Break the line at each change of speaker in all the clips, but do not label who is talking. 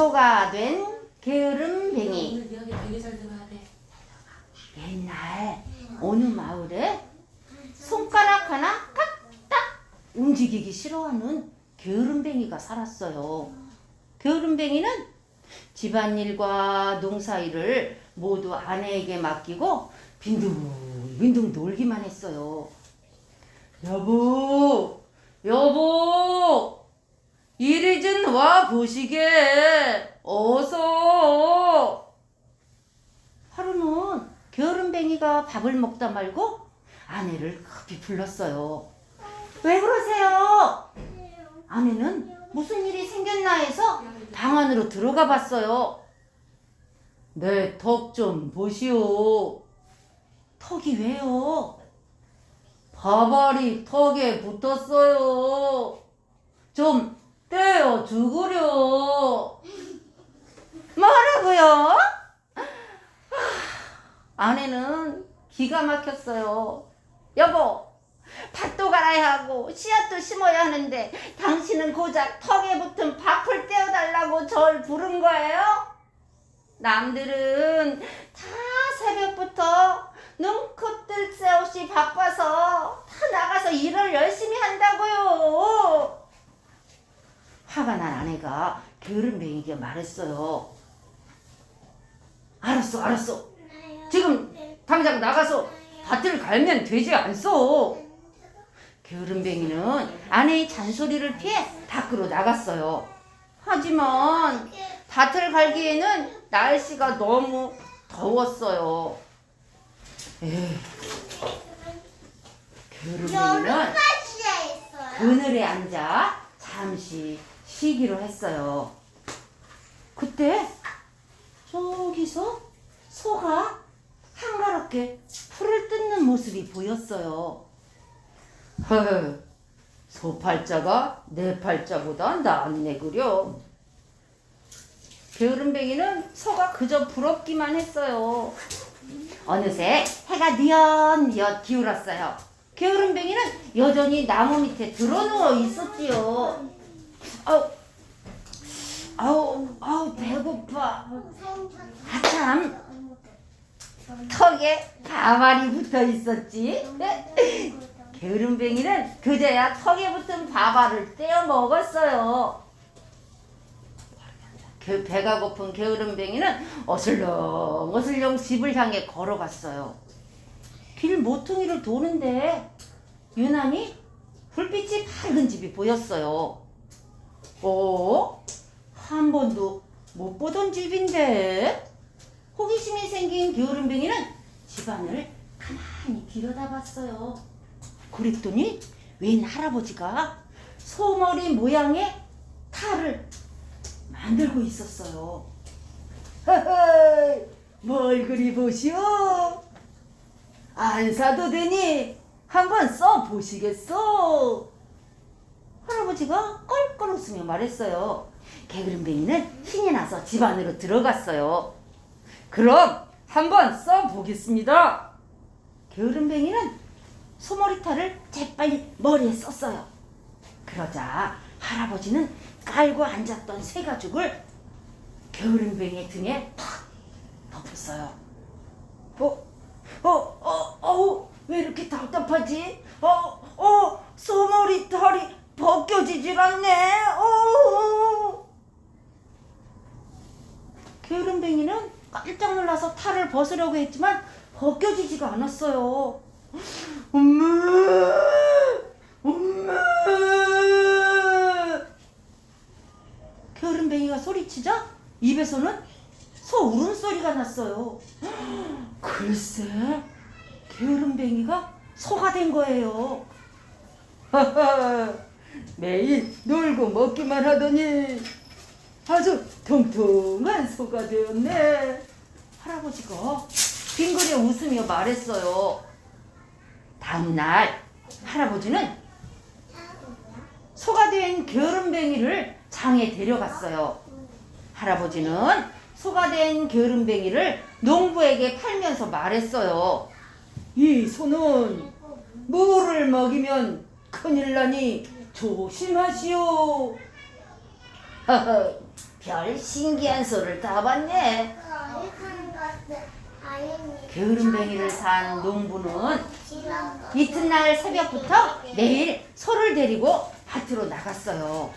소가 된 게으름뱅이
오늘 이야기 되게 잘 들어야 돼.
옛날 어느 마을에 손가락 하나 까딱 움직이기 싫어하는 게으름뱅이가 살았어요. 게으름뱅이는 집안일과 농사일을 모두 아내에게 맡기고 빈둥빈둥 놀기만 했어요. 여보, 여보, 보시게. 어서. 하루는 게으름뱅이가 밥을 먹다 말고 아내를 급히 불렀어요. 왜 그러세요? 아내는 무슨 일이 생겼나 해서 방 안으로 들어가 봤어요. 내 턱 좀 보시오. 턱이 왜요? 밥알이 턱에 붙었어요. 좀 떼어 주구려. 뭐라고요? 아내는 기가 막혔어요. 여보, 밭도 갈아야 하고 씨앗도 심어야 하는데 당신은 고작 턱에 붙은 밥을 떼어달라고 절 부른 거예요? 남들은 다 새벽부터 눈코 뜰새 없이 바빠서 다 나가서 일을 열심히 한다고요. 화가 난 아내가 게으름뱅이에게 말했어요. 알았어, 알았어. 지금 당장 나가서 밭을 갈면 되지 않소. 게으름뱅이는 아내의 잔소리를 피해 밖으로 나갔어요. 하지만 밭을 갈기에는 날씨가 너무 더웠어요. 에휴, 게으름뱅이는 그늘에 앉아 잠시 쉬기로 했어요. 그때 저기서 소가 한가롭게 풀을 뜯는 모습이 보였어요. 허허, 소 팔자가 내 팔자보다 낫네 그려. 게으름뱅이는 소가 그저 부럽기만 했어요. 어느새 해가 뉘엿뉘엿 기울었어요. 게으름뱅이는 여전히 나무 밑에 드러누워 있었지요. 아우, 아우, 아우 배고파. 아참, 턱에 가발이 붙어 있었지. 게으름뱅이는 그제야 턱에 붙은 밥알을 떼어 먹었어요. 그 배가 고픈 게으름뱅이는 어슬렁 어슬렁 집을 향해 걸어갔어요. 길 모퉁이를 도는데 유난히 불빛이 밝은 집이 보였어요. 어? 한 번도 못 보던 집인데? 호기심이 생긴 게으름뱅이는 집안을 가만히 들여다봤어요. 그랬더니 웬 할아버지가 소머리 모양의 탈을 만들고 있었어요. 허허, 뭘 그리 보시오? 안 사도 되니 한번 써 보시겠소? 할아버지가 껄껄 웃으며 말했어요. 개그름뱅이는 신이 나서 집 안으로 들어갔어요. 그럼 한번 써 보겠습니다. 게으름뱅이는 소머리털을 재빨리 머리에 썼어요. 그러자 할아버지는 깔고 앉았던 새 가죽을 게으름뱅이 등에 탁 덮었어요. 어, 어, 어, 어, 왜 이렇게 답답하지? 어, 어, 소머리털이 벗겨지질 않네. 어. 게으름뱅이는 깜짝 놀라서 탈을 벗으려고 했지만 벗겨지지가 않았어요. 엄마, 엄마. 게으름뱅이가 소리치자 입에서는 소 울음소리가 났어요. 글쎄, 게으름뱅이가 소가 된 거예요. 매일 놀고 먹기만 하더니 아주 통통한 소가 되었네. 할아버지가 빙그레 웃으며 말했어요. 다음날 할아버지는 소가 된 게으름뱅이를 장에 데려갔어요. 할아버지는 소가 된 게으름뱅이를 농부에게 팔면서 말했어요. 이 소는 물을 먹이면 큰일 나니 조심하시오. 별 신기한 소를 다 봤네. 게으름뱅이를 산 농부는 이튿날 새벽부터 매일 소를 데리고 밭으로 나갔어요.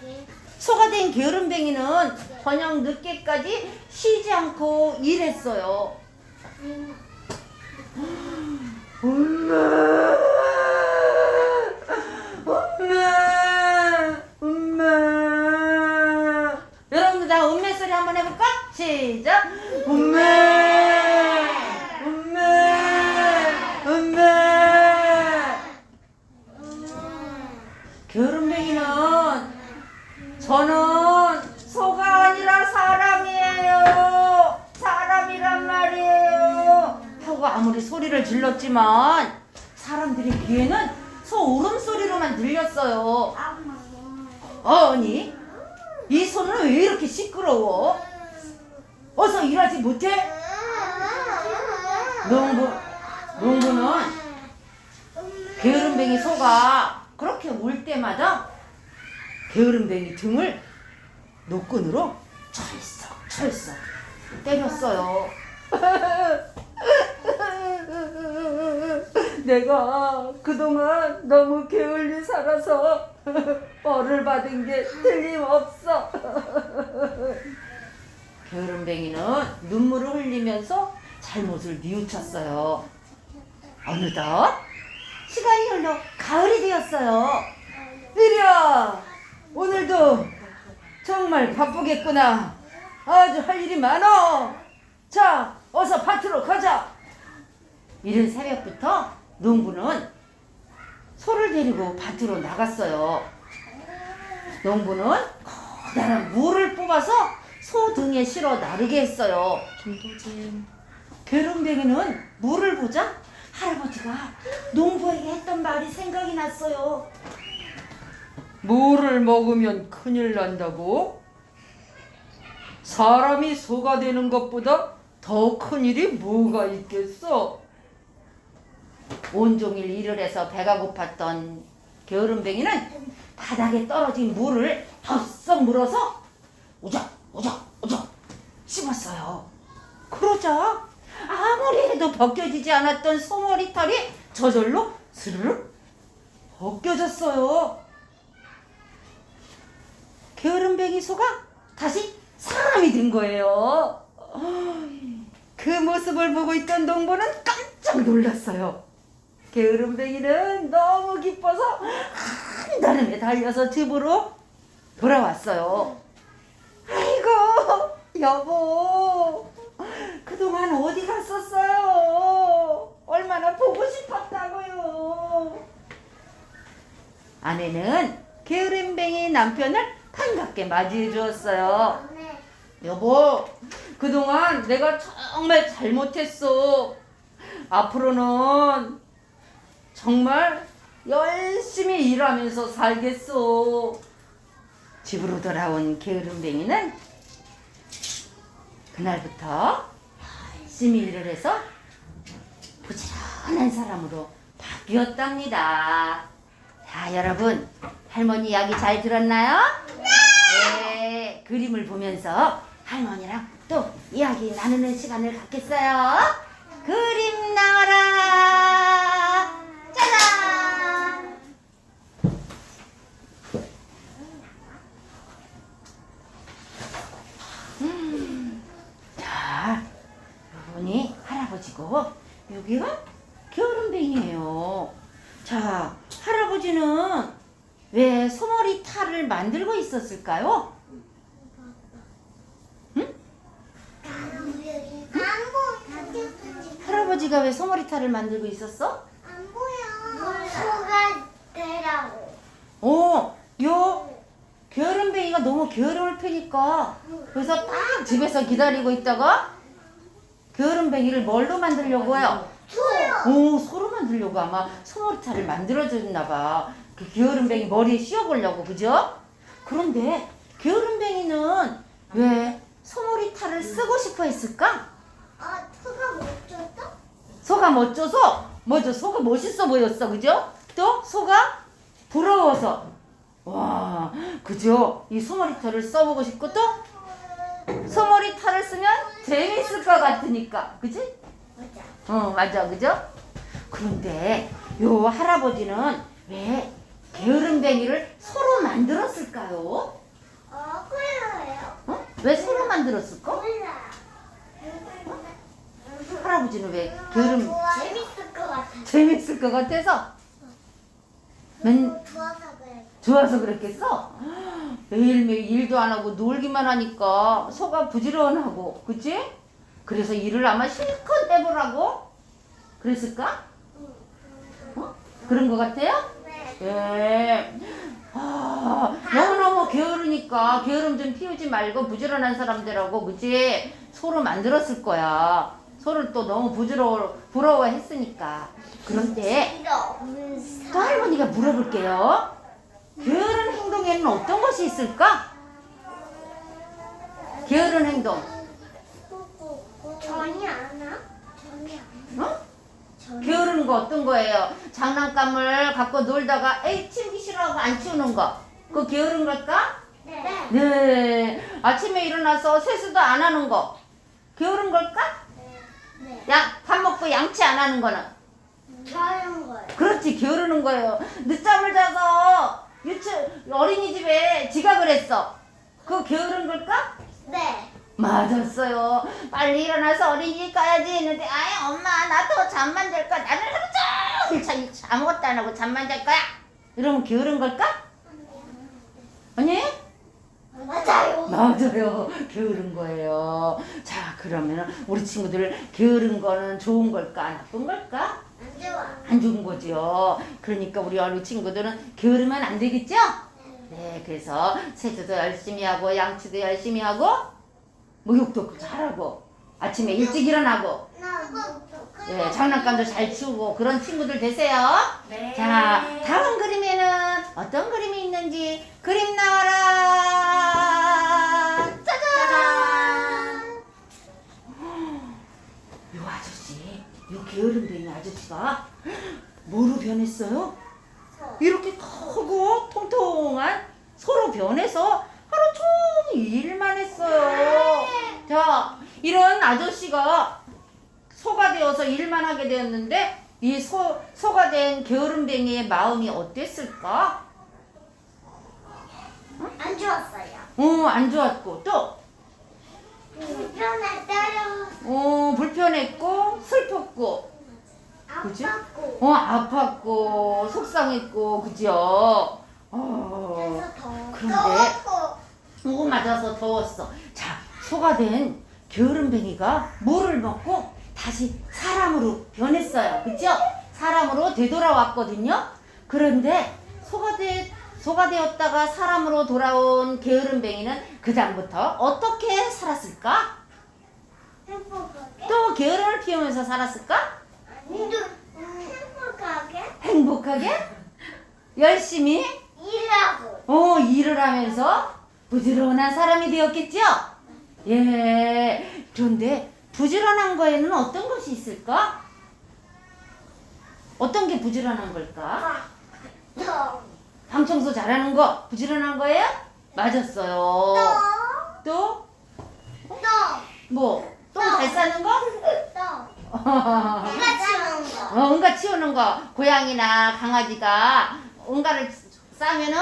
소가 된 게으름뱅이는 저녁 늦게까지 쉬지 않고 일했어요. 엄마, 엄마. 여러분들 다 음메 소리 한번 해볼까? 시작. 엄마, 엄마, 엄마. 게으름뱅이는 저는 소가 아니라 사람이에요. 사람이란 말이에요. 하고 아무리 소리를 질렀지만 사람들의 귀에는 소 울음소리로만 들렸어요. 아니, 이 소는 왜 이렇게 시끄러워? 어서 일하지 못해? 농부, 농부는 게으름뱅이 소가 그렇게 울 때마다 게으름뱅이 등을 노끈으로 철썩 철썩 때렸어요. 내가 그동안 너무 게을리 살아서 벌을 받은 게 틀림없어. 게으름뱅이는 눈물을 흘리면서 잘못을 뉘우쳤어요. 어느덧 시간이 흘러 가을이 되었어요. 이리야, 오늘도 정말 바쁘겠구나. 아주 할 일이 많어. 자, 어서 밭으로 가자. 이른 새벽부터 농부는 소를 데리고 밭으로 나갔어요. 농부는 커다란 물을 뽑아서 소 등에 실어 나르게 했어요.
김도진
게으름뱅이는 물을 보자 할아버지가 농부에게 했던 말이 생각이 났어요.
물을 먹으면 큰일 난다고? 사람이 소가 되는 것보다 더 큰 일이 뭐가 있겠어?
온종일 일을 해서 배가 고팠던 게으름뱅이는 바닥에 떨어진 물을 덥석 물어서 우적 우적 우적 씹었어요. 그러자 아무리 해도 벗겨지지 않았던 소머리 털이 저절로 스르륵 벗겨졌어요. 게으름뱅이 소가 다시 사람이 된 거예요. 그 모습을 보고 있던 농부는 깜짝 놀랐어요. 게으름뱅이는 너무 기뻐서 한달음에 달려서 집으로 돌아왔어요. 아이고 여보 그동안 어디 갔었어요? 얼마나 보고 싶었다고요. 아내는 게으름뱅이 남편을 반갑게 맞이해 주었어요. 여보, 그동안 내가 정말 잘못했어. 앞으로는 정말 열심히 일하면서 살겠어. 집으로 돌아온 게으름뱅이는 그날부터 열심히 일을 해서 부지런한 사람으로 바뀌었답니다. 자, 여러분, 할머니 이야기 잘 들었나요? 네. 그림을 보면서 할머니랑 또 이야기 나누는 시간을 갖겠어요. 그림 나와라. 짜잔. 음, 자, 이분이 할아버지고 여기가 게으름뱅이에요. 자, 할아버지는 왜 소머리 탈을 만들고 있었을까요? 할아버지가 왜 소머리 탈을 만들고 있었어?
안 보여. 소가 되라고.
어, 요 게으름뱅이가 너무 게으름을 피니까 그래서 딱 집에서 기다리고 있다가 게으름뱅이를 뭘로 만들려고 해요?
소요.
오, 소로 만들려고 아마 소머리탈을 만들어줬나 봐. 그 게으름뱅이 머리에 씌워보려고, 그죠? 그런데 게으름뱅이는 왜 소머리탈을 쓰고 싶어 했을까?
아, 소가 못 줬어?
소가 멋져서, 먼저 소가 멋있어 보였어, 그죠? 또 소가 부러워서. 와, 그죠? 이 소머리털을 써보고 싶고 또 소머리 탈을 쓰면 재밌을 것 같으니까. 그지?
맞아.
어, 맞아. 그죠? 그런데 요 할아버지는 왜 게으름뱅이를 소로 만들었을까요?
어, 그래요.
어? 왜 소로 만들었을까?
몰라.
할아버지는 왜 게으름
재밌을 것 같아.
재밌을 것 같아서 맨
좋아서 그래.
좋아서 그랬겠어? 매일매일 일도 안 하고 놀기만 하니까 소가 부지런하고 그치? 그래서 일을 아마 실컷 해보라고 그랬을까? 어? 그런 것 같아요?
네.
예. 아, 너무너무 게으르니까 게으름 좀 피우지 말고 부지런한 사람들하고 그치? 소로 만들었을 거야 소를 또 너무 부지러워 부러워했으니까 그런데. 또 할머니가 물어볼게요. 게으른 행동에는 어떤 것이 있을까? 게으른 행동.
전이 안 와? 전이 안 와?
어? 게으른 거 어떤 거예요? 장난감을 갖고 놀다가 에이 치우기 싫어하고 안 치우는 거. 그거 게으른 걸까?
네.
네. 아침에 일어나서 세수도 안 하는 거. 게으른 걸까?
네.
야, 밥 먹고 양치 안 하는 거는.
저런 거예요.
그렇지 게으르는 거예요. 늦잠을 자서 유치 어린이집에 지각을 했어. 그거 게으른 걸까?
네.
맞았어요. 빨리 일어나서 어린이집 가야지 했는데 아이 엄마 나더 잠만 잘 거야. 나는 하루 종일 자, 아무것도 안 하고 잠만 잘 거야. 이러면 게으른 걸까? 아니?
맞아요.
맞아요. 게으른 거예요. 자 그러면 우리 친구들 게으른 거는 좋은 걸까 나쁜 걸까?
안 좋아.
안 좋은 거죠. 그러니까 우리 어린 친구들은 게으르면 안 되겠죠? 네, 그래서 세수도 열심히 하고 양치도 열심히 하고 목욕도 잘하고 아침에 일찍 일어나고 네, 장난감도 잘 치우고 그런 친구들 되세요.
네.
자, 다음 그림에는 어떤 그림이 있는지 그림 나와라. 짜잔. 요 아저씨, 요 게으름뱅이 아저씨가 뭐로 변했어요? 이렇게 크고 통통한 소로 변해서 일만 했어요. 자, 이런 아저씨가 소가 되어서 일만 하게 되었는데 이 소, 소가 된 게으름뱅이의 마음이 어땠을까?
안 좋았어요.
어, 안 좋았고 또
때려.
어, 불편했고 슬펐고 그지?
아팠고.
어, 아팠고 속상했고 그죠? 어,
그래서 더
그런데
더웠고.
오 맞아서 더웠어. 자, 소가 된 게으름뱅이가 물을 먹고 다시 사람으로 변했어요. 그죠? 사람으로 되돌아왔거든요. 그런데 소가 되 소가 되었다가 사람으로 돌아온 게으름뱅이는 그 다음부터 어떻게 살았을까?
행복하게.
또 게으름을 피우면서 살았을까?
아니, 행복하게
행복하게? 열심히
일하고.
어, 일을 하면서 부지런한 사람이 되었겠죠? 예. 그런데 부지런한 거에는 어떤 것이 있을까? 어떤 게 부지런한 걸까?
더.
방 청소 잘하는 거 부지런한 거예요? 맞았어요. 또?
또.
뭐? 똥잘 싸는 거?
또.
어,
내가 치우는 거.
응가 치우는 거. 고양이나 강아지가 응가를 싸면은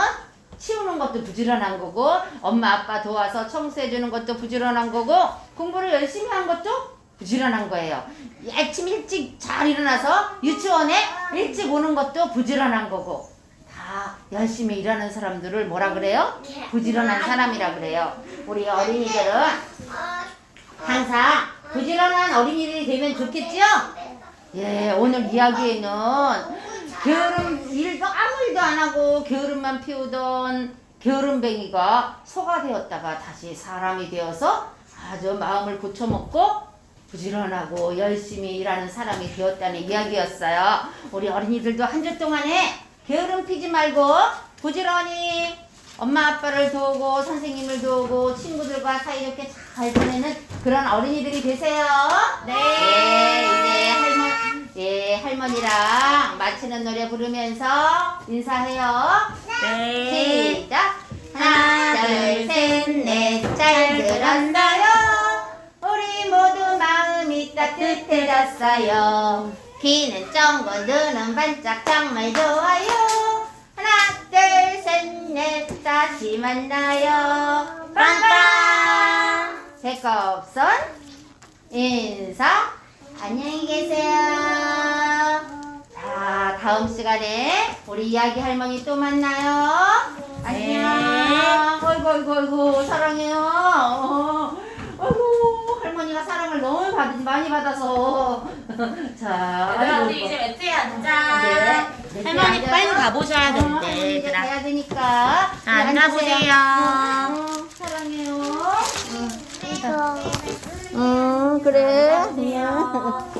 치우는 것도 부지런한 거고 엄마 아빠 도와서 청소해 주는 것도 부지런한 거고 공부를 열심히 한 것도 부지런한 거예요. 아침 일찍 잘 일어나서 유치원에 일찍 오는 것도 부지런한 거고 다 열심히 일하는 사람들을 뭐라 그래요? 부지런한 사람이라 그래요. 우리 어린이들은
아,
항상 부지런한 어린이들이 되면 좋겠죠? 예, 오늘 이야기에는 게으름 일도 아무 일도 안 하고 게으름만 피우던 게으름뱅이가 소가 되었다가 다시 사람이 되어서 아주 마음을 고쳐먹고 부지런하고 열심히 일하는 사람이 되었다는 이야기였어요. 우리 어린이들도 한 주 동안에 게으름 피지 말고 부지런히 엄마 아빠를 도우고 선생님을 도우고 친구들과 사이좋게 잘 지내는 그런 어린이들이 되세요. 네. 이제 할머 예 할머니랑 아시는 노래 부르면서 인사해요.
네.
시작. 하나, 둘, 셋, 넷. 잘 들었어요. 우리 모두 마음이 따뜻해졌어요. 귀는 쫑고 눈은 반짝 정말 좋아요. 하나, 둘, 셋, 넷. 다시 만나요. 빵빵. 제거 없선 인사. 안녕히 계세요. 자 다음 시간에 우리 이야기 할머니 또 만나요. 안녕. 아이고 아이고 아이고 사랑해요. 어, 아이고 할머니가 사랑을 너무 받, 많이 받아서 자
얘들아 우리 이제 매트에 앉자
네.
할머니 빨리. 가보셔야
어,
되는데,
할머니 이제
얘들아.
가야 되니까
자, 앉아보세요.
어, 사랑해요. 응, 응, 그래.